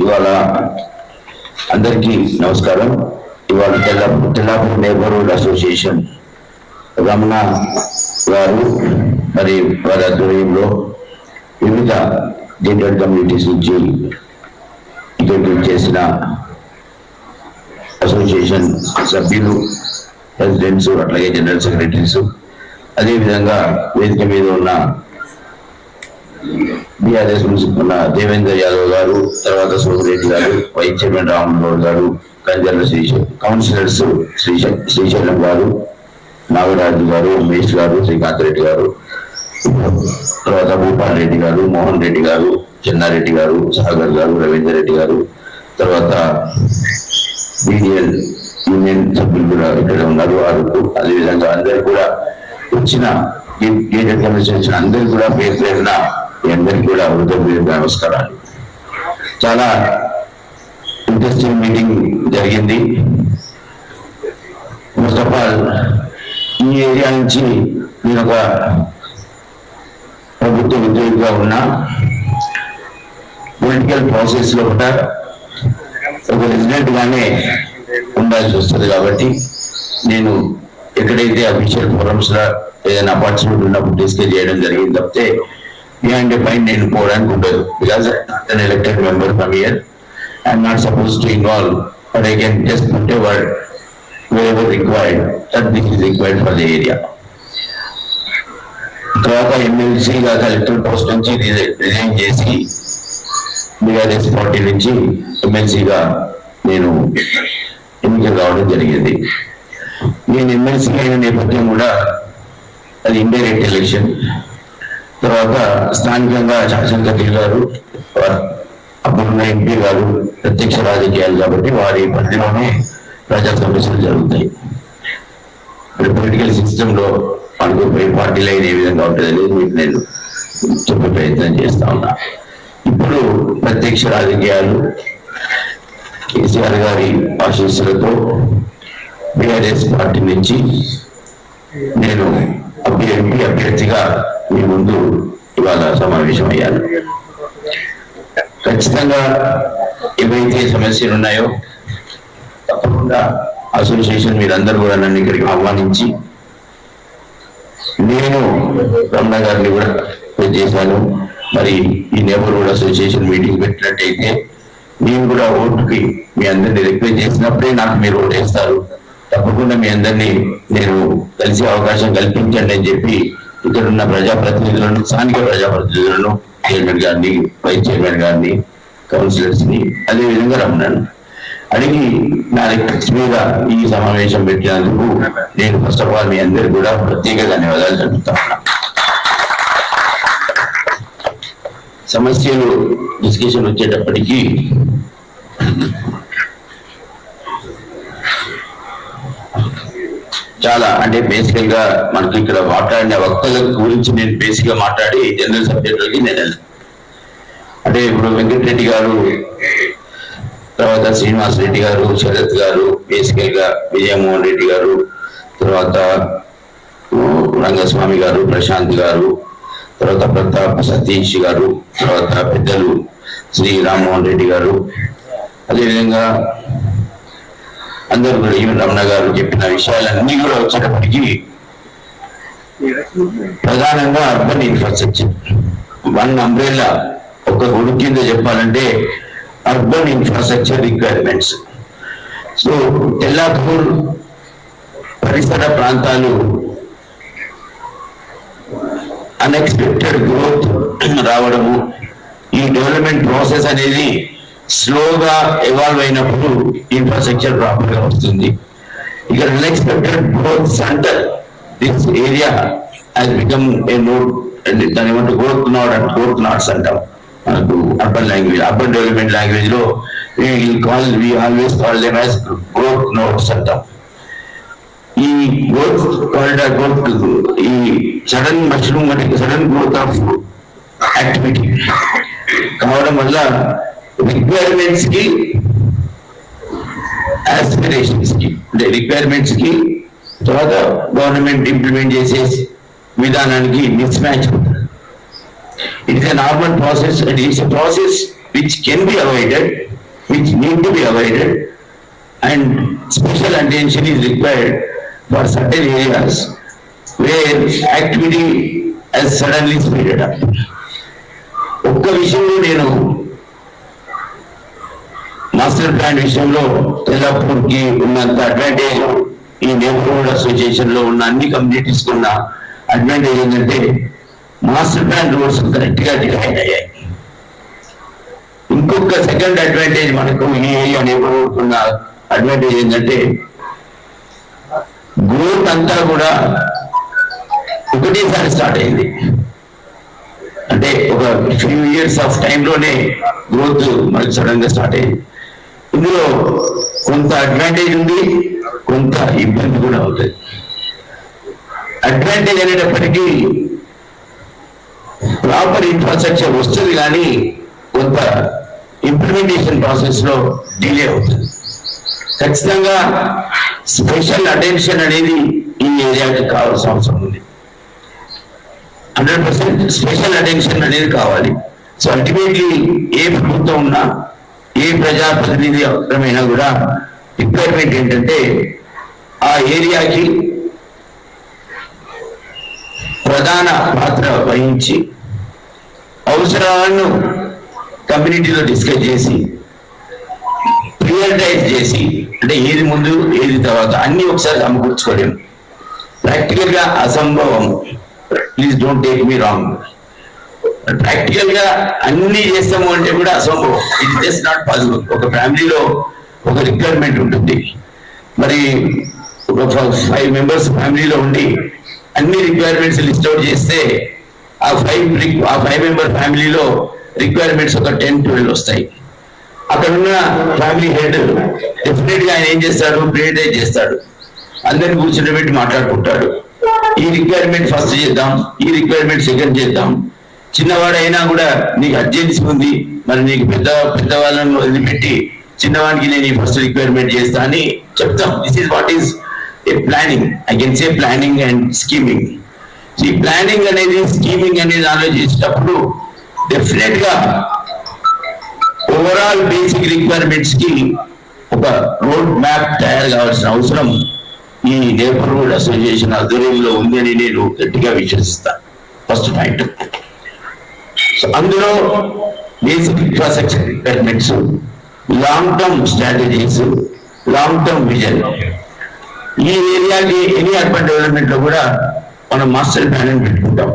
ఇవాళ అందరికీ నమస్కారం. ఇవాళ తెల్ల తెల్లాపూర్ నేబర్హుడ్ అసోసియేషన్ రమణ గారు మరి వారి ఆధ్వర్యంలో వివిధ గేటెడ్ కమ్యూనిటీస్ నుంచి ఇంట్రడ్యూస్ చేసిన అసోసియేషన్ సభ్యులు ప్రెసిడెంట్స్ అట్లాగే జనరల్ సెక్రటరీస్ అదేవిధంగా వేదిక మీద ఉన్న బీఆర్ఎస్ నుంచి ఉన్న దేవేంద్ర యాదవ్ గారు తర్వాత సోమిరెడ్డి గారు వైస్ చైర్మన్ రామగౌడ్ గారు కంజర్ల శ్రీశైలం కౌన్సిలర్స్ శ్రీశైలం శ్రీశైలం గారు నాగరాజు గారు ఉమేష్ గారు శ్రీకాంత్ రెడ్డి గారు తర్వాత భూపాల్ రెడ్డి గారు మోహన్ రెడ్డి గారు చెన్నారెడ్డి గారు సాగర్ గారు రవీందర్ రెడ్డి గారు తర్వాత బీడిఎల్ యూనియన్ సభ్యులు కూడా ఇక్కడ ఉన్నారు. వారు అదేవిధంగా అందరు కూడా వచ్చిన గేటెడ్ కమిషన్ అందరు కూడా పేరు పేరున మీ అందరికీ కూడా హృదయపూర్వక నమస్కారాలు. చాలా ఇంట్రెస్టింగ్ మీటింగ్ జరిగింది. ఫస్ట్ ఆఫ్ ఆల్ ఈ ఏరియా నుంచి నేను ఒక ప్రభుత్వ ఉద్యోగిగా ఉన్నా. పొలిటికల్ ప్రాసెస్లో కూడా ఒక రెసిడెంట్ గానే ఉండాల్సి వస్తుంది కాబట్టి నేను ఎక్కడైతే అఫీషియల్ ఫోరమ్స్లో ఏదైనా అపార్చునిటీ ఉన్నప్పుడు డిస్కస్ చేయడం జరిగింది తప్పితే బియాండ్ పైన నేను పోవడానికి ఉండదు because unelected member from here I'm not supposed to involve but I can just put a word wherever required, that this is required for the area. తర్వాత ఎమ్మెల్సీగా కలెక్టర్ పోస్ట్ నుంచి రిజైన్ చేసి బీఆర్ఎస్ పార్టీ నుంచి ఎమ్మెల్సీగా నేను ఎన్నిక రావడం జరిగింది. నేను ఎమ్మెల్సీ అయిన నేపథ్యం కూడా అది ఇండైరెక్ట్ ఎలక్షన్ తర్వాత స్థానికంగా శాసనసభ్యులు గారు అప్పుడున్న ఎంపీ గారు ప్రత్యక్ష రాజకీయాలు కాబట్టి వారి పరిధిలోనే ప్రజా సమస్యలు జరుగుతాయి. ఇప్పుడు పొలిటికల్ సిస్టమ్లో మనకు ఏ పార్టీ లైన్ ఏ విధంగా ఉంటుంది అనేది మీకు నేను చెప్పే ప్రయత్నం చేస్తా ఉన్నా. ఇప్పుడు ప్రత్యక్ష రాజకీయాలు కేసీఆర్ గారి ఆశీస్సులతో బీఆర్ఎస్ పార్టీ నుంచి నేను అభ్య- ఎంపీ అభ్యర్థిగా మీ ముందు ఇవాళ సమావేశం అయ్యాను ఖచ్చితంగా ఏవైతే సమస్యలు ఉన్నాయో తప్పకుండా అసోసియేషన్ మీరందరూ కూడా నన్ను ఇక్కడికి ఆహ్వానించి నేను రమణ గారిని కూడా చేశాను. మరి ఈ నేబర్హుడ్ అసోసియేషన్ మీటింగ్ పెట్టినట్టయితే నేను కూడా ఓటుకి మీ అందరిని రిక్వెస్ట్ చేసినప్పుడే నాకు మీరు ఓటు వేస్తారు తప్పకుండా మీ అందరినీ నేను కలిసే అవకాశం కల్పించండి అని చెప్పి ఇక్కడ ఉన్న ప్రజాప్రతినిధులను స్థానిక ప్రజాప్రతినిధులను చైర్మన్ గారిని వైస్ చైర్మన్ గారిని కౌన్సిలర్స్ని అదే విధంగా రమ్మన్నాను. అడిగి నా రిక్వెస్ట్ మీద ఈ సమావేశం పెట్టినందుకు నేను ఫస్ట్ ఆఫ్ ఆల్ మీ అందరికి కూడా ప్రత్యేక ధన్యవాదాలు చెబుతా సమస్యలు డిస్కషన్ వచ్చేటప్పటికీ చాలా అంటే బేసికల్గా మనకి ఇక్కడ మాట్లాడిన వక్తల గురించి నేను బేసిక్గా మాట్లాడి జనరల్ సబ్జెక్టులకి నేను అంటే ఇప్పుడు వెంకటరెడ్డి గారు తర్వాత శ్రీనివాస్ రెడ్డి గారు శరత్ గారు బేసికల్గా విజయమోహన్ రెడ్డి గారు తర్వాత రంగస్వామి గారు ప్రశాంత్ గారు తర్వాత ప్రతాప్ సతీష్ గారు తర్వాత పెద్దలు శ్రీ రామ్మోహన్ రెడ్డి గారు. అదేవిధంగా అందరూ కూడా ఈవెన్ రమణ గారు చెప్పిన విషయాలన్నీ కూడా వచ్చేటప్పటికి ప్రధానంగా అర్బన్ ఇన్ఫ్రాస్ట్రక్చర్. వన్ అంబ్రెల్లా ఒక గుడి కింద చెప్పాలంటే urban infrastructure requirements. So Tellapur పరిసర ప్రాంతాలు అన్ఎక్స్పెక్టెడ్ గ్రోత్ రావడము ఈ డెవలప్మెంట్ ప్రాసెస్ అనేది స్లోగా ఎవాల్వ్ అయినప్పుడు ఇన్ఫ్రాస్ట్రక్చర్ ప్రాపర్గా వస్తుంది. ఇక్కడ unexpected growth centre this area has become a node దాని ఏమంటే growth node and growth nodes అంటాం మనకు అర్బన్ లాంగ్వేజ్ అర్బన్ డెవలప్మెంట్ లాంగ్వేజ్లో call we always call them as growth nodes అంటాం ఈ గ్రోత్ కారిడార్ గ్రోత్ ఈ సడన్ మష్రూమ్ అంటే sudden growth of activity కావడం వల్ల రిక్వైర్మెంట్స్కి ఆస్పిరేషన్స్కి అంటే రిక్వైర్మెంట్స్కి తర్వాత గవర్నమెంట్ ఇంప్లిమెంట్ చేసే విధానానికి mismatch it's normal process and it's process which can be avoided which need to be avoided and special attention is required for certain areas where activity suddenly speeded up ఒక్క విషయంలో నేను master plan విషయంలో తెల్లపూర్కి ఉన్నంత advantage ఈ neighbourhood అసోసియేషన్లో ఉన్న అన్ని communities ఉన్న అడ్వాంటేజ్ ఏంటంటే మాస్టర్ ప్లాన్ రూల్స్ కరెక్ట్గా డిఫైన్ అయ్యాయి. ఇంకొక సెకండ్ అడ్వాంటేజ్ మనకు ఈ ఏరియా నేబర్హుడ్ ఉన్న అడ్వాంటేజ్ ఏంటంటే గ్రోత్ అంతా కూడా ఒకటేసారి స్టార్ట్ అయింది. అంటే ఒక ఫ్యూ ఇయర్స్ ఆఫ్ టైంలోనే గ్రోత్ మనకు సడన్గా స్టార్ట్ అయింది. ఇందులో కొంత అడ్వాంటేజ్ ఉంది కొంత ఇబ్బంది కూడా అవుతుంది. అడ్వాంటేజ్ అనేటప్పటికీ ప్రాపర్ ఇన్ఫ్రాస్ట్రక్చర్ వస్తుంది కానీ కొంత ఇంప్లిమెంటేషన్ ప్రాసెస్లో డిలే అవుతుంది. ఖచ్చితంగా స్పెషల్ అటెన్షన్ అనేది ఈ ఏరియాకి కావాల్సిన అవసరం ఉంది. హండ్రెడ్ పర్సెంట్ స్పెషల్ అటెన్షన్ అనేది కావాలి. సో అల్టిమేట్లీ ఏ ప్రభుత్వం ఉన్నా ఏ ప్రజాప్రతినిధి అవసరమైనా కూడా రిక్వైర్మెంట్ ఏంటంటే ఆ ఏరియాకి ప్రధాన పాత్ర వహించి అవసరాలను కమ్యూనిటీలో డిస్కస్ చేసి ప్రియరిటైజ్ చేసి అంటే ఏది ముందు ఏది తర్వాత అన్ని ఒకసారి సమకూర్చుకోలేము. ప్రాక్టికల్గా అసంభవం. Please don't take me wrong ప్రాక్టికల్గా అన్ని చేస్తాము అంటే కూడా అసంభవం ఇట్ జస్ట్ నాట్ పాసిబుల్ ఒక ఫ్యామిలీలో ఒక రిక్వైర్మెంట్ ఉంటుంది. మరి ఒక ఫైవ్ మెంబర్స్ ఫ్యామిలీలో ఉండి అన్ని రిక్వైర్మెంట్స్ లిస్ట్ అవుట్ చేస్తే ఆ ఫైవ్ ఆ ఫైవ్ మెంబర్ ఫ్యామిలీలో రిక్వైర్మెంట్స్ ఒక టెన్ ట్వెల్వ్ వస్తాయి. అక్కడ ఉన్న ఫ్యామిలీ హెడ్ డెఫినెట్గా ఆయన ఏం చేస్తాడు? ప్రియేటైజ్ చేస్తాడు. అందరిని కూర్చోబెట్టి మాట్లాడుకుంటాడు. ఈ రిక్వైర్మెంట్ ఫస్ట్ చేద్దాం ఈ రిక్వైర్మెంట్ సెకండ్ చేద్దాం. చిన్నవాడైనా కూడా నీకు అర్జెన్సీ ఉంది మరి నీకు పెద్ద పెద్దవాళ్ళను వదిలిపెట్టి చిన్నవాడికి నేను ఈ ఫస్ట్ రిక్వైర్మెంట్ చేస్తా అని చెప్తాం. This is what is a planning I can say planning and scheming ఈ ప్లానింగ్ అనేది స్కీమింగ్ అనేది ఆలోచించేటప్పుడు డెఫినెట్గా ఓవరాల్ బేసిక్ రిక్వైర్మెంట్స్కి ఒక రోడ్ మ్యాప్ తయారు కావాల్సిన అవసరం ఈ నేబర్హుడ్ అసోసియేషన్ ఆధ్వర్యంలో ఉందని నేను గట్టిగా విశ్వసిస్తాను ఫస్ట్ పాయింట్ సో అందులో basic infrastructure requirements long term strategies long term vision ఈ ఏరియాకి ఎనీ అర్బన్ డెవలప్మెంట్లో కూడా మనం మాస్టర్ ప్లాన్ పెట్టుకుంటాం.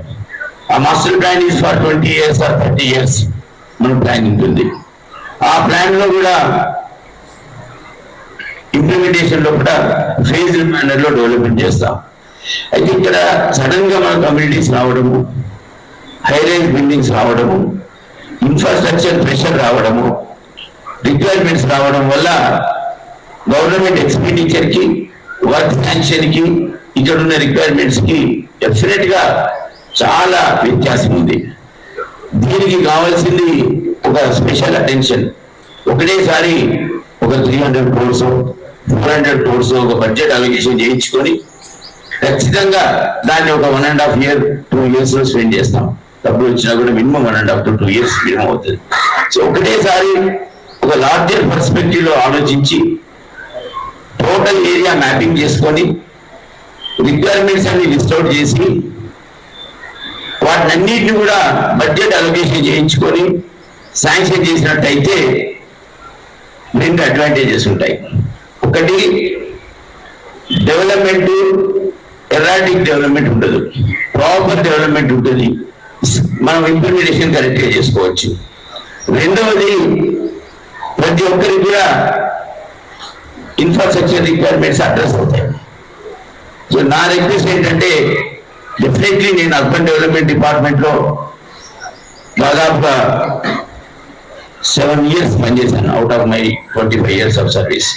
ఆ master plan is for twenty years or thirty years మన ప్లాన్ ఉంటుంది. ఆ ప్లాన్లో కూడా ఇంప్లిమెంటేషన్లో కూడా ఫేజ్ మేనర్లో డెవలప్మెంట్ చేస్తాం. అయితే ఇక్కడ సడన్గా మన కమ్యూనిటీస్ రావడము హైరేజ్ బిల్డింగ్స్ రావడము ఇన్ఫ్రాస్ట్రక్చర్ ప్రెషర్ రావడము రిక్వైర్మెంట్స్ రావడం వల్ల గవర్నమెంట్ ఎక్స్పెండిచర్కి వర్క్ శాంక్షన్కి ఇక్కడ ఉన్న రిక్వైర్మెంట్స్కి డెఫినెట్గా చాలా వ్యత్యాసం ఉంది. దీనికి కావాల్సింది ఒక స్పెషల్ అటెన్షన్ ఒకటేసారి ఒక three hundred crores four hundred crores ఒక బడ్జెట్ అలొకేషన్ చేయించుకొని ఖచ్చితంగా దాన్ని ఒక one and half year two ఇయర్స్లో స్పెండ్ చేస్తాం. డబ్బులు వచ్చినా కూడా minimum one and half to two years minimum అవుతుంది. సో ఒకటేసారి ఒక లార్జర్ పర్స్పెక్టివ్లో ఆలోచించి టోటల్ ఏరియా మ్యాపింగ్ చేసుకొని రిక్వైర్మెంట్స్ అన్ని లిస్ట్ అవుట్ చేసి వాటినన్నిటిని కూడా బడ్జెట్ అలొకేషన్ చేయించుకొని శాంక్షన్ చేసినట్టయితే రెండు అడ్వాంటేజెస్ ఉంటాయి. ఒకటి డెవలప్మెంట్ ఎరాటిక్ డెవలప్మెంట్ ఉండదు. ప్రాపర్ డెవలప్మెంట్ ఉంటుంది. మనం ఇంప్లిమెంటేషన్ కరెక్ట్గా చేసుకోవచ్చు. రెండవది ప్రతి ఒక్కరికి కూడా ఇన్ఫ్రాస్ట్రక్చర్ రిక్వైర్మెంట్స్ అడ్రస్ అవుతాయి. సో నా రిక్వెస్ట్ ఏంటంటే డెఫినెట్లీ నేను అర్బన్ డెవలప్మెంట్ డిపార్ట్మెంట్లో దాదాపుగా సెవెన్ ఇయర్స్ పనిచేశాను. Out of my twenty five years of service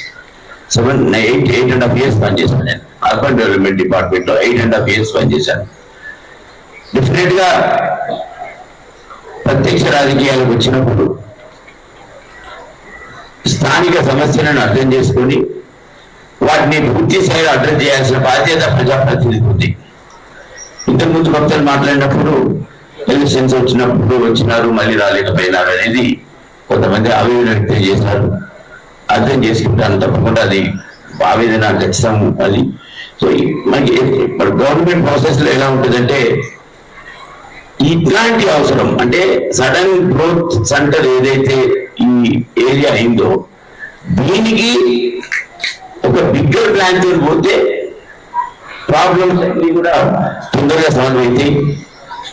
seven eight eight and half years పనిచేశాను నేను. అర్బన్ డెవలప్మెంట్ డిపార్ట్మెంట్లో ఎయిట్ అండ్ హాఫ్ ఇయర్స్ పనిచేశాను. డెఫినెట్గా ప్రత్యక్ష రాజకీయాలకు వచ్చినప్పుడు స్థానిక సమస్యలను అర్థం చేసుకొని వాటిని పూర్తి స్థాయిలో అడ్రస్ చేయాల్సిన బాధ్యత ప్రజాప్రతినిధి ఉంది ఇంతకుముందు భక్తులు మాట్లాడినప్పుడు ఎలక్షన్స్ వచ్చినప్పుడు వచ్చినారు మళ్ళీ రాలేకపోయినారు అనేది కొంతమంది ఆవేదన వ్యక్తం చేశారు. అర్థం చేసుకుంటాను తప్పకుండా అది ఆవేదన ఖచ్చితం అది. సో మనకి ఇప్పుడు గవర్నమెంట్ ప్రాసెస్లో ఎలా ఉంటుందంటే ఇట్లాంటి అవసరం. అంటే సడన్ గ్రోత్ సెంటర్ ఏదైతే ఈ ఏరియా అయిందో దీనికి ఒక బిగ్గర్ ప్లాన్తో పోతే ప్రాబ్లమ్స్ అన్ని కూడా తొందరగా సాల్వ్ అవుతాయి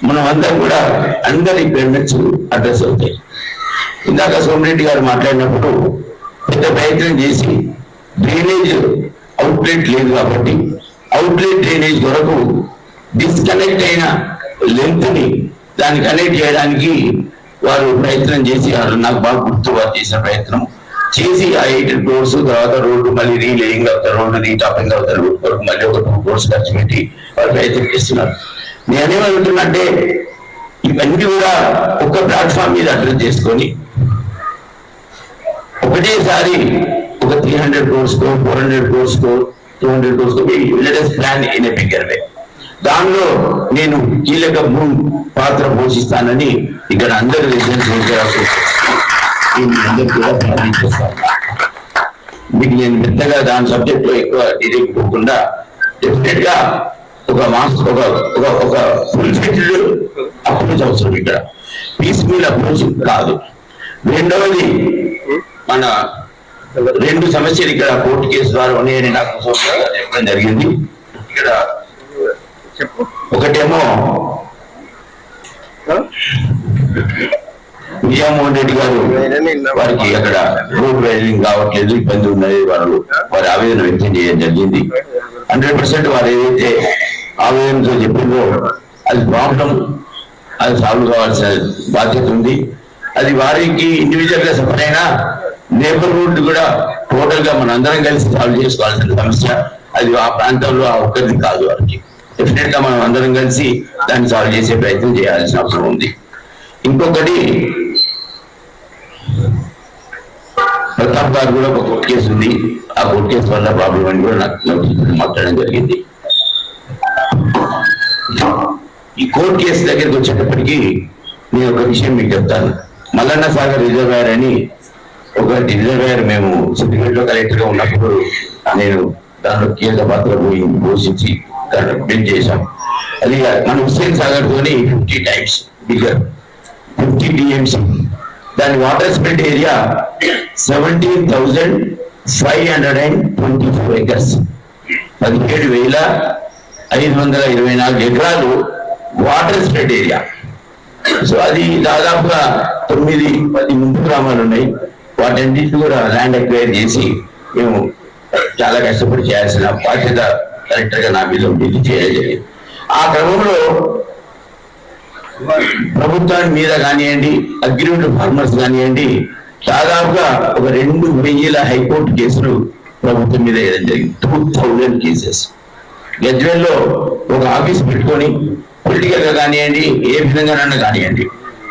మనం అందరం కూడా అందరి పేమెంట్స్ అడ్రస్ అవుతాయి. ఇందాక సోమిరెడ్డి గారు మాట్లాడినప్పుడు పెద్ద ప్రయత్నం చేసి డ్రైనేజ్ అవుట్లెట్ లేదు కాబట్టి అవుట్లెట్ డ్రైనేజ్ కొరకు డిస్కనెక్ట్ అయిన లెంత్ని దాన్ని కనెక్ట్ చేయడానికి వారు ప్రయత్నం చేసి నాకు బాగా గుర్తు వారు చేసిన ప్రయత్నం. చేసి ఆ ఎయిట్ క్రోర్స్ తర్వాత రోడ్డు మళ్ళీ రీలేయింగ్ అవుతారు రోడ్డు రీటాపింగ్ అవుతారు రోడ్డు మళ్ళీ ఒక టూ క్రోర్స్ ఖర్చు పెట్టి వారు ప్రయత్నం చేస్తున్నారు. నేనేమంటున్నంటే అంటే ఇవన్నీ కూడా ఒక ప్లాట్ఫామ్ మీద అడ్రస్ చేసుకొని ఒకటేసారి ఒక త్రీ హండ్రెడ్ క్రోర్స్ కో ఫోర్ హండ్రెడ్ క్రోర్స్ కో two hundred crores co latest plan in a bigger way దానిలో నేను కీలక భూమి పాత్ర పోషిస్తానని ఇక్కడ అందరి మీకు నేను పెద్దగా దాని సబ్జెక్ట్లో ఎక్కువ డిటెక్ట్ పోకుండా డెఫినెట్గా ఒక మాస్ ఒక ఒక ఒక ఫుల్ ఫిల్డ్ అప్రోచ్ అవసరం ఇక్కడ. పీస్ మీల్ అప్రోచ్ కాదు. రెండవది మన రెండు సమస్యలు ఇక్కడ కోర్టు కేసు ద్వారా ఉన్నాయని నాకు చెప్పడం జరిగింది. ఇక్కడ చెప్పు ఒకటేమో విజయమోహన్ రెడ్డి గారు వారికి అక్కడ రోడ్ రైలింగ్ కావట్లేదు ఇబ్బంది ఉన్నది. వారు వారి ఆవేదన వ్యక్తం చేయడం జరిగింది. హండ్రెడ్ పర్సెంట్ వారు ఏదైతే ఆవేదనతో చెప్పిందో అది ప్రాబ్లం అది సాల్వ్ కావాల్సిన బాధ్యత ఉంది. అది వారికి ఇండివిజువల్గా సఫర్ అయినా నేబర్హుడ్ కూడా టోటల్గా మన అందరం కలిసి సాల్వ్ చేసుకోవాల్సిన సమస్య. అది ఆ ప్రాంతంలో ఆ ఒక్కరిది కాదు వారికి. డెఫినెట్గా మనం అందరం కలిసి దాన్ని సాల్వ్ చేసే ప్రయత్నం చేయాల్సిన అవసరం ఉంది. ఇంకొకటి ప్రతాప్ గారు కూడా ఒక కోర్టు కేసు ఉంది. ఆ కోర్టు కేసు వల్ల ప్రాబ్లం అని కూడా నాకు మాట్లాడడం జరిగింది. ఈ కోర్టు కేసు దగ్గరికి వచ్చేటప్పటికి నేను ఒక విషయం మీకు చెప్తాను. మల్లన్న సాగర్ రిజర్వాయర్ అని ఒక రిజర్వాయర్ మేము సిద్దిపేట లో కలెక్టర్గా ఉన్నప్పుడు నేను దానిలో కీలక పాత్ర పోయి పోషించి బిల్డ్ చేశాం అది మన హుస్సేన్ సాగర్ తోని fifty times bigger fifty TMC దాని water spread area seventeen thousand five hundred and twenty four acres పదిహేడు వేల ఐదు వందల ఇరవై నాలుగు ఎకరాలు వాటర్ స్ప్రెడ్ ఏరియా సో అది దాదాపుగా తొమ్మిది పది ముందు గ్రామాలు ఉన్నాయి. వాటన్నింటి కూడా ల్యాండ్ ఎక్వైర్ చేసి మేము చాలా కష్టపడి చేయాల్సిన బాధ్యత కలెక్టర్గా నా మీద ఉండేది చేయడం జరిగింది ఆ క్రమంలో ప్రభుత్వాన్ని మీద కానివ్వండి అగ్రిమెంట్ ఫార్మర్స్ కానివ్వండి దాదాపుగా ఒక రెండు వెయ్యిల హైకోర్టు కేసులు ప్రభుత్వం మీద వేయడం జరిగింది. Two thousand cases. గజ్వేల్లో ఒక ఆఫీస్ పెట్టుకొని పొలిటికల్గా కానివ్వండి ఏ విధంగానైనా కానివ్వండి.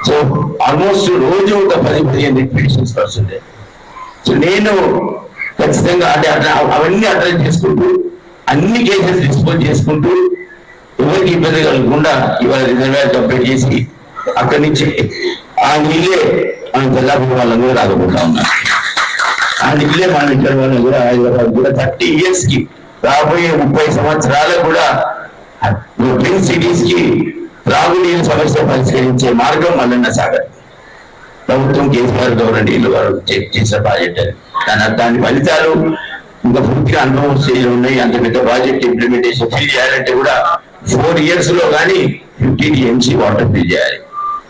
సో ఆల్మోస్ట్ రోజు ఒక పది పదిహేను పిటిషన్స్ వస్తుండే సో నేను ఖచ్చితంగా అంటే అట్లా అవన్నీ అడ్రస్ చేసుకుంటూ అన్ని కేసెస్ డిస్పోజ్ చేసుకుంటూ ఎవరికి ఇబ్బంది కలగకుండా ఇవాళ రిజర్వేర్ కంప్లీట్ చేసి అక్కడి నుంచి ఆ నీళ్ళే మన తెల్లాపూర్ వాళ్ళని కూడా రాకపోతా ఉన్నారు. ఆ నీళ్ళే మన ఇక్కడ వాళ్ళని కూడా హైదరాబాద్ కూడా థర్టీ ఇయర్స్కి రాబోయే ముప్పై సంవత్సరాలకు కూడా ట్విన్ సిటీస్కి త్రాగునీరు సమస్య పరిష్కరించే మార్గం మల్లన్న సాగర్. ప్రభుత్వం కేసీఆర్ గవర్నమెంట్ వారు చేసిన ప్రాజెక్ట్ దాని దాని ఫలితాలు ఇంకా పూర్తిగా అనుభవం స్టేజ్లో ఉన్నాయి. అంత పెద్ద ప్రాజెక్ట్ ఇంప్లిమెంటేషన్ ఫిల్ చేయాలంటే కూడా ఫోర్ ఇయర్స్లో కానీ ఫిఫ్టీన్ ఎంసీ వాటర్ ఫిల్ చేయాలి.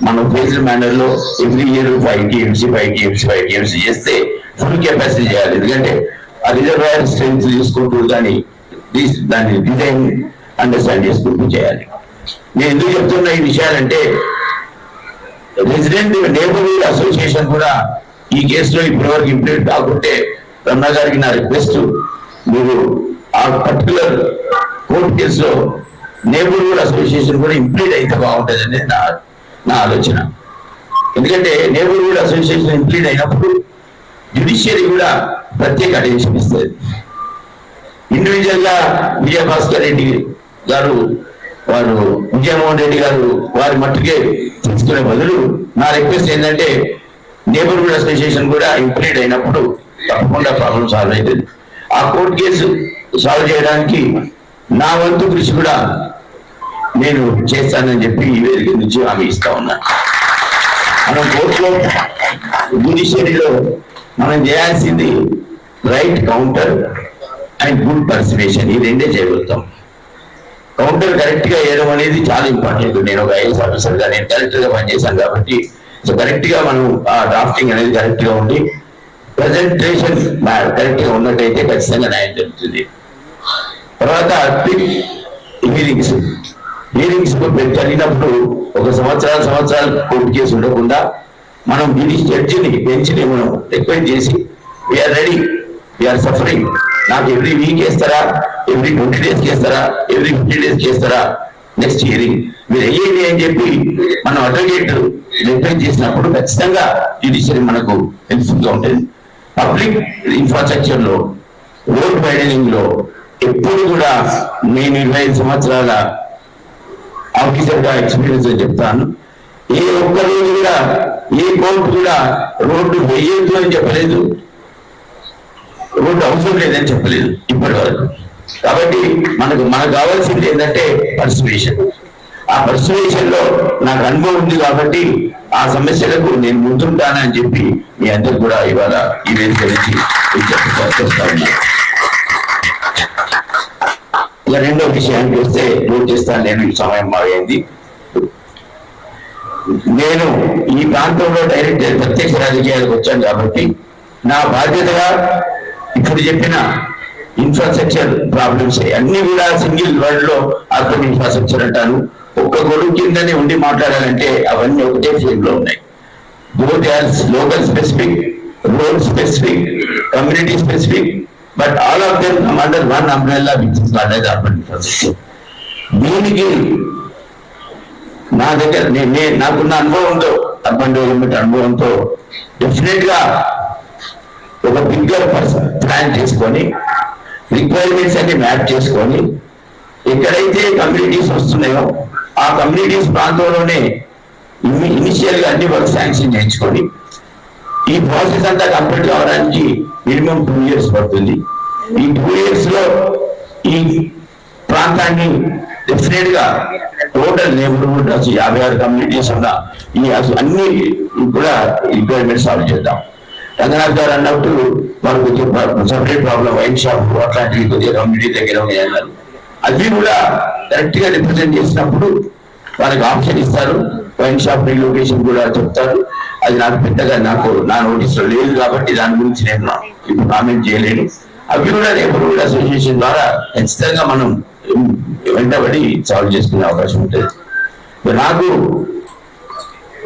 మనం phase మేనర్లో every year five TMC five TMC five TMC చేస్తే ఫుల్ కెపాసిటీ చేయాలి. ఎందుకంటే ఆ రిజర్వాయర్ స్ట్రెంత్ చూసుకుంటూ దాన్ని దాన్ని దాని డిజైన్ అండర్స్టాండ్ చేసుకుంటూ చేయాలి. నేను ఎందుకు చెప్తున్నా ఈ విషయాలంటే రెసిడెంట్ నేబర్హుడ్ అసోసియేషన్ కూడా ఈ కేసులో ఇప్పటివరకు ఇంప్లిమెంట్ కాకుంటే రమణ గారికి నా రిక్వెస్ట్ మీరు ఆ పర్టికులర్ కోర్టు కేసులో నేబర్హుడ్ అసోసియేషన్ కూడా ఇంప్లీట్ అయితే బాగుంటుంది అనేది నా నా ఆలోచన. ఎందుకంటే నేబర్హుడ్ అసోసియేషన్ ఇంప్లీట్ అయినప్పుడు జ్యుడిషియరీ కూడా ప్రత్యేక అటెన్షన్ ఇస్తుంది. ఇండివిజువల్గా విజయభాస్కర్ రెడ్డి గారు వారు విజయమోహన్ రెడ్డి గారు వారి మట్టుకే తీసుకునే బదులు నా రిక్వెస్ట్ ఏంటంటే నేబర్హుడ్ అసోసియేషన్ కూడా ఇంప్లీడ్ అయినప్పుడు తప్పకుండా ప్రాబ్లం సాల్వ్ అవుతుంది. ఆ కోర్టు కేసు సాల్వ్ చేయడానికి నా వంతు కృషి కూడా నేను చేస్తానని చెప్పి ఈ వేదిక నుంచి హామీ ఇస్తా ఉన్నాను మనం కోర్టులో జ్యుడిషియరీలో మనం చేయాల్సింది right counter and good persuasion ఈ రెండే చేయగలుగుతాం. కౌంటర్ కరెక్ట్గా వేయడం అనేది చాలా ఇంపార్టెంట్ నేను ఒక ఐఎస్ ఆఫీసర్గా నేను కరెక్ట్గా పనిచేశాను కాబట్టి సో కరెక్ట్గా మనం ఆ డ్రాఫ్టింగ్ అనేది కరెక్ట్గా ఉండి ప్రజెంటేషన్ కరెక్ట్గా ఉన్నట్టయితే ఖచ్చితంగా న్యాయం జరుగుతుంది. తర్వాత హీరింగ్స్ హీరింగ్స్ జరిగినప్పుడు ఒక సంవత్సరాలు సంవత్సరాలు కోర్టు కేసు ఉండకుండా మనం దీని జడ్జిని బెంచ్ని మనం రిక్వెస్ట్ చేసి వీఆర్ రెడీ వీఆర్ సఫరింగ్ నాకు ఎవ్రీ వీక్ వేస్తారా ఎవ్రీ ట్వంటీ డేస్ చేస్తారా? ఎవ్రీ ఫిఫ్టీ డేస్ చేస్తారా? నెక్స్ట్ హియరింగ్ మీరు వెయ్యండి అని చెప్పి మనం అడ్వకేట్ రిక్వెస్ట్ చేసినప్పుడు ఖచ్చితంగా జ్యుడిషియరీ మనకు హెల్ప్ఫుల్గా ఉంటుంది. పబ్లిక్ ఇన్ఫ్రాస్ట్రక్చర్లో రోడ్ వైడనింగ్లో ఎప్పుడు కూడా నేను ఇరవై ఐదు సంవత్సరాల ఆఫీసర్గా ఎక్స్పీరియన్స్ అని చెప్తాను. ఏ ఒక్క రోజు కూడా ఏ కోర్టు కూడా రోడ్డు వేయద్దు అని చెప్పలేదు. రోడ్డు అవసరం లేదని చెప్పలేదు ఇప్పటి వరకు. కాబట్టి మనకు మనకు కావాల్సింది ఏంటంటే పర్సువేషన్. ఆ పర్సువేషన్లో నాకు అనుభవం ఉంది కాబట్టి ఆ సమస్యలకు నేను ముందుంటానని చెప్పి మీ అందరు కూడా ఇవాళ ఈ వేదిక నుంచి చేస్తా ఉన్నాను ఇక రెండో విషయానికి వస్తే నోట్ చేస్తాను నేను ఈ సమయం మారింది నేను ఈ ప్రాంతంలో డైరెక్ట్ ప్రత్యక్ష రాజకీయాలకు వచ్చాను కాబట్టి నా బాధ్యతగా ఇప్పుడు చెప్పిన ఇన్ఫ్రాస్ట్రక్చర్ ప్రాబ్లమ్స్ అన్ని కూడా సింగిల్ వర్డ్లో అర్బన్ ఇన్ఫ్రాస్ట్రక్చర్ అంటాను. ఒక్క గొడుగు కిందనే ఉండి మాట్లాడాలంటే అవన్నీ ఒకటే ఫీల్డ్లో ఉన్నాయి. Both as local specific role specific community specific but all of them come one one business which is దీనికి నా దగ్గర నేను నాకున్న అనుభవంతో అర్బన్ డెవలప్మెంట్ అనుభవంతో డెఫినెట్గా ఒక బిగ్గర్ పర్సన్ ప్లాన్ చేసుకొని రిక్వైర్మెంట్స్ అన్ని మ్యాప్ చేసుకొని ఎక్కడైతే కమ్యూనిటీస్ వస్తున్నాయో ఆ కమ్యూనిటీస్ ప్రాంతంలోనే ఇనిషియల్గా అన్ని వర్క్ శాంక్షన్ చేయించుకొని ఈ ప్రాసెస్ అంతా కంప్లీట్ కావడానికి మినిమం టూ ఇయర్స్ పడుతుంది. ఈ టూ ఇయర్స్లో ఈ ప్రాంతాన్ని డెఫినెట్గా టోటల్ నేబర్హుడ్ అసలు యాభై ఆరు కమ్యూనిటీస్ ఉన్న ఈ అసలు అన్ని కూడా రిక్వైర్మెంట్ సాల్వ్ చేద్దాం. రంగనాథ్ గారు అన్నట్టు మనకు సపరేట్ ప్రాబ్లం వైన్ షాప్ అట్లాంటివి కొద్దిగా కమ్యూనిటీ దగ్గర ఉన్నాయన్నారు. అది అవి కూడా డైరెక్ట్గా రిప్రజెంట్ చేసినప్పుడు వాళ్ళకి ఆప్షన్ ఇస్తారు. వైన్ షాప్ రీలొకేషన్ కూడా చెప్తారు. అది నాకు పెద్దగా నాకు నా నోటీస్లో లేదు కాబట్టి దాని గురించి నేను ఇప్పుడు కామెంట్ చేయలేను. అవి కూడా నేబర్హుడ్ అసోసియేషన్ ద్వారా ఖచ్చితంగా మనం వెంటబడి సాల్వ్ చేసుకునే అవకాశం ఉంటుంది. నాకు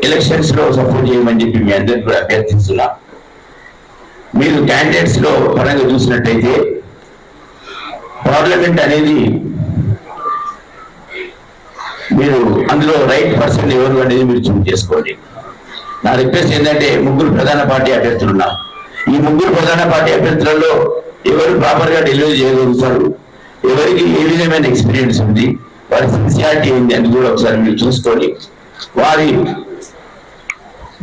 ఎలక్షన్స్లో సపోర్ట్ చేయమని చెప్పి మీ అందరికి కూడా అభ్యర్థిస్తున్నా. మీరు క్యాండిడేట్స్లో పరంగా చూసినట్టయితే పార్లమెంట్ అనేది మీరు అందులో రైట్ పర్సన్ ఎవరు అనేది మీరు చూస్ చేసుకోండి. నా రిక్వెస్ట్ ఏంటంటే ముగ్గురు ప్రధాన పార్టీ అభ్యర్థులు ఉన్నారు. ఈ ముగ్గురు ప్రధాన పార్టీ అభ్యర్థులలో ఎవరు ప్రాపర్గా డెలివరీ చేయగలుగుతారు? ఎవరికి ఏ విధమైన ఎక్స్పీరియన్స్ ఉంది? వారి సిన్సియారిటీ ఏంది అని కూడా ఒకసారి మీరు చూసుకొని వారి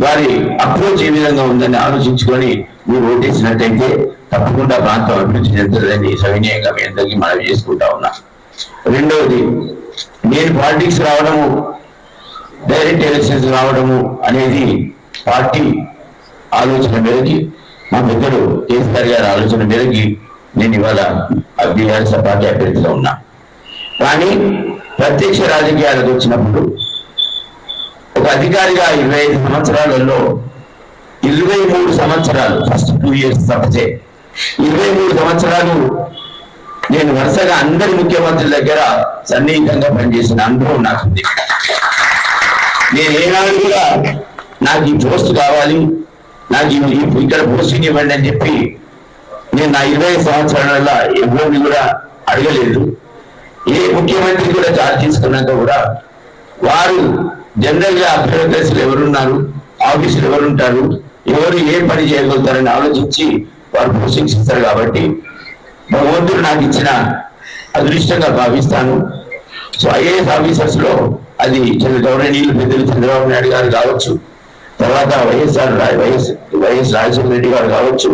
వారి అప్రోచ్ ఏ విధంగా ఉందని ఆలోచించుకొని మీరు ఓటేసినట్టయితే తప్పకుండా ప్రాంతం అభివృద్ధి చెందుతుందని సవినయంగా మీ అందరికీ మనవి చేసుకుంటా ఉన్నా. రెండవది నేను పాలిటిక్స్ రావడము డైరెక్ట్ ఎలక్షన్స్ రావడము అనేది పార్టీ ఆలోచన మేరకి మా పెద్దలు కేసీఆర్ గారి ఆలోచన మేరకి నేను ఇవాళ బీఆర్ఎస్ పార్టీ అభ్యర్థిగా ఉన్నా. కానీ ప్రత్యక్ష రాజకీయాలకు వచ్చినప్పుడు ఒక అధికారిగా ఇరవై ఐదు సంవత్సరాలలో ఇరవై మూడు సంవత్సరాలు ఫస్ట్ టూ ఇయర్స్ తప్పితే ఇరవై మూడు సంవత్సరాలు నేను వరుసగా అందరి ముఖ్యమంత్రుల దగ్గర సన్నిహితంగా పనిచేసిన అనుభవం నాకు ఉంది నేను ఏనాడు కూడా నాకు ఈ పోస్ట్ కావాలి నాకు ఈ- ఇక్కడ పోస్టింగ్ ఇవ్వండి అని చెప్పి నేను నా ఇరవై సంవత్సరాల ఎవరిని కూడా అడగలేదు. ఏ ముఖ్యమంత్రి కూడా చార్జ్ తీసుకున్నాక కూడా వారు జనరల్గా అభ్యర్థులు ఎవరున్నారు ఆఫీసులు ఎవరుంటారు ఎవరు ఏ పని చేయగలుగుతారని ఆలోచించి వారు పోస్టింగ్స్ ఇస్తారు కాబట్టి భగవంతుడు నాకు ఇచ్చిన అదృష్టంగా భావిస్తాను. సో ఐఏఎస్ ఆఫీసర్స్లో అది చంద్ర- గౌరవనీయులు పెద్దలు చంద్రబాబు నాయుడు గారు కావచ్చు తర్వాత YSR YS YS Rajasekhara Reddy గారు కావచ్చు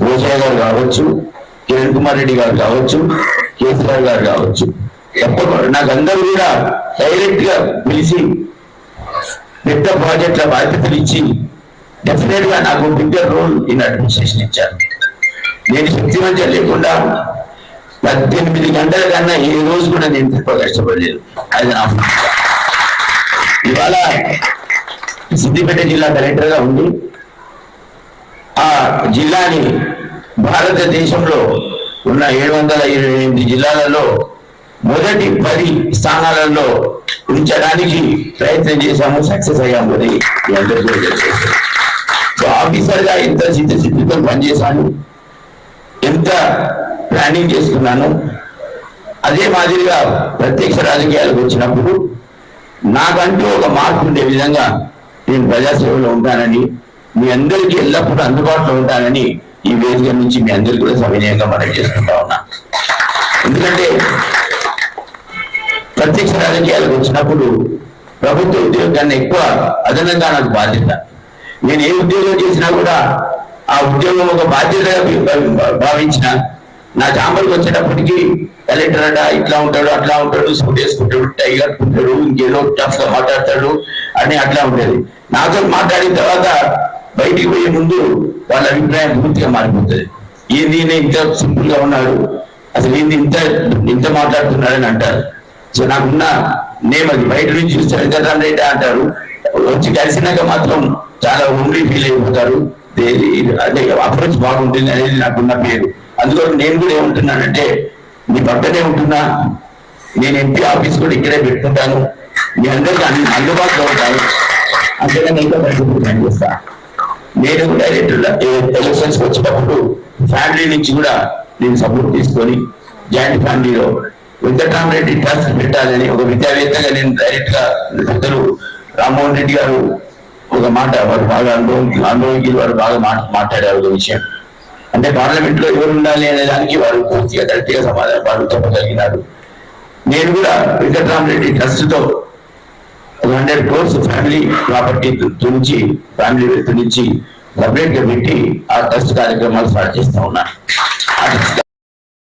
రోజయ్య గారు కావచ్చు కిరణ్ కుమార్ రెడ్డి గారు కావచ్చు కేసీఆర్ గారు కావచ్చు. ఎప్పుడు నాకు అందరూ కూడా డైరెక్ట్గా పిలిచి పెద్ద ప్రాజెక్టుల బాధ్యతలు ఇచ్చి డెఫినెట్గా నాకు బిగ్గర్ రోల్ ఇన్ అడ్మినిస్ట్రేషన్ ఇచ్చారు. నేను శక్తి లేకుండా పద్దెనిమిది గంటల కన్నా ఏ రోజు కూడా నేను తక్కువ కష్టపడలేదు. అది నా ఇవాళ సిద్దిపేట జిల్లా కలెక్టర్గా ఉండి ఆ జిల్లాని భారతదేశంలో ఉన్న ఏడు వందల ఇరవై ఎనిమిది జిల్లాలలో మొదటి పది స్థానాలలో ఉంచడానికి ప్రయత్నం చేశాము సక్సెస్ అయ్యాము అది అందరికీ సో ఆఫీసర్గా ఎంత సిద్ధసిద్ధితో పనిచేశాను. ఎంత ప్లానింగ్ చేసుకున్నాను అదే మాదిరిగా ప్రత్యక్ష రాజకీయాలకు వచ్చినప్పుడు నాకంటూ ఒక మార్పు ఉండే విధంగా నేను ప్రజాసేవలో ఉంటానని మీ అందరికీ ఎల్లప్పుడూ అందుబాటులో ఉంటానని ఈ వేదిక నుంచి మీ అందరికీ కూడా సవినయంగా మనం చేసుకుంటా ఉన్నా. ఎందుకంటే ప్రత్యక్ష రాజకీయాలకు వచ్చినప్పుడు ప్రభుత్వ ఉద్యోగం కన్నా ఎక్కువ అదనంగా నాకు బాధ్యత. నేను ఏ ఉద్యోగం చేసినా కూడా ఆ ఉద్యోగం ఒక బాధ్యతగా భావించిన నా చాంబర్కి వచ్చేటప్పటికి కలెక్టర్ అట ఇట్లా ఉంటాడు అట్లా ఉంటాడు సూట్ వేసుకుంటాడు టై కట్టుకుంటాడు ఇంకేదో టఫ్గా మాట్లాడతాడు అని అట్లా ఉండేది. నాతో మాట్లాడిన తర్వాత బయటికి పోయే ముందు వాళ్ళ అభిప్రాయం పూర్తిగా మారిపోతుంది. ఏంది ఇంత సింపుల్గా ఉన్నాడు అసలు ఏంది ఇంత ఇంత మాట్లాడుతున్నాడని అంటారు. సో నాకున్న నేమ్ అది. బయట నుంచి చూస్తే అంటారు. వచ్చి కలిసినాక మాత్రం చాలా ఓన్లీ ఫీల్ అయిపోతారు. అంటే అప్రోచ్ బాగుంటుంది అనేది నాకున్న పేరు. అందుకని నేను కూడా ఏమంటున్నానంటే మీ పక్కనే ఉంటున్నా. నేను ఎంపీ ఆఫీస్ కూడా ఇక్కడే పెట్టుకుంటాను. మీ అందరికీ అందుబాటులో ఉంటాను. అందుకని ఇంకా పనిచేస్తా నేను కూడా ఎలక్షన్స్ వచ్చేటప్పుడు ఫ్యామిలీ నుంచి కూడా నేను సపోర్ట్ తీసుకొని జాయింట్ ఫ్యామిలీలో వెంకటరామరెడ్డి ట్రస్ట్ పెట్టాలని ఒక విద్యావేత్తగా నేను డైరెక్ట్గా పెద్దలు రామ్మోహన్ రెడ్డి గారు ఒక మాట వారు బాగా అనుభవం అనుభవించి వారు బాగా మాట మాట్లాడారు ఒక విషయం. అంటే పార్లమెంట్లో ఎవరు ఉండాలి అనే దానికి వారు పూర్తిగా గట్టిగా సమాధానం వారు చెప్పగలిగినారు. నేను కూడా వెంకటరామరెడ్డి ట్రస్ట్తో హండ్రెడ్ క్రోర్స్ ఫ్యామిలీ ప్రాపర్టీ తుడిచి ఫ్యామిలీ వెల్త్ నుంచి సపరేట్గా పెట్టి ఆ ట్రస్ట్ కార్యక్రమాలు స్టార్ట్ చేస్తా ఉన్నాను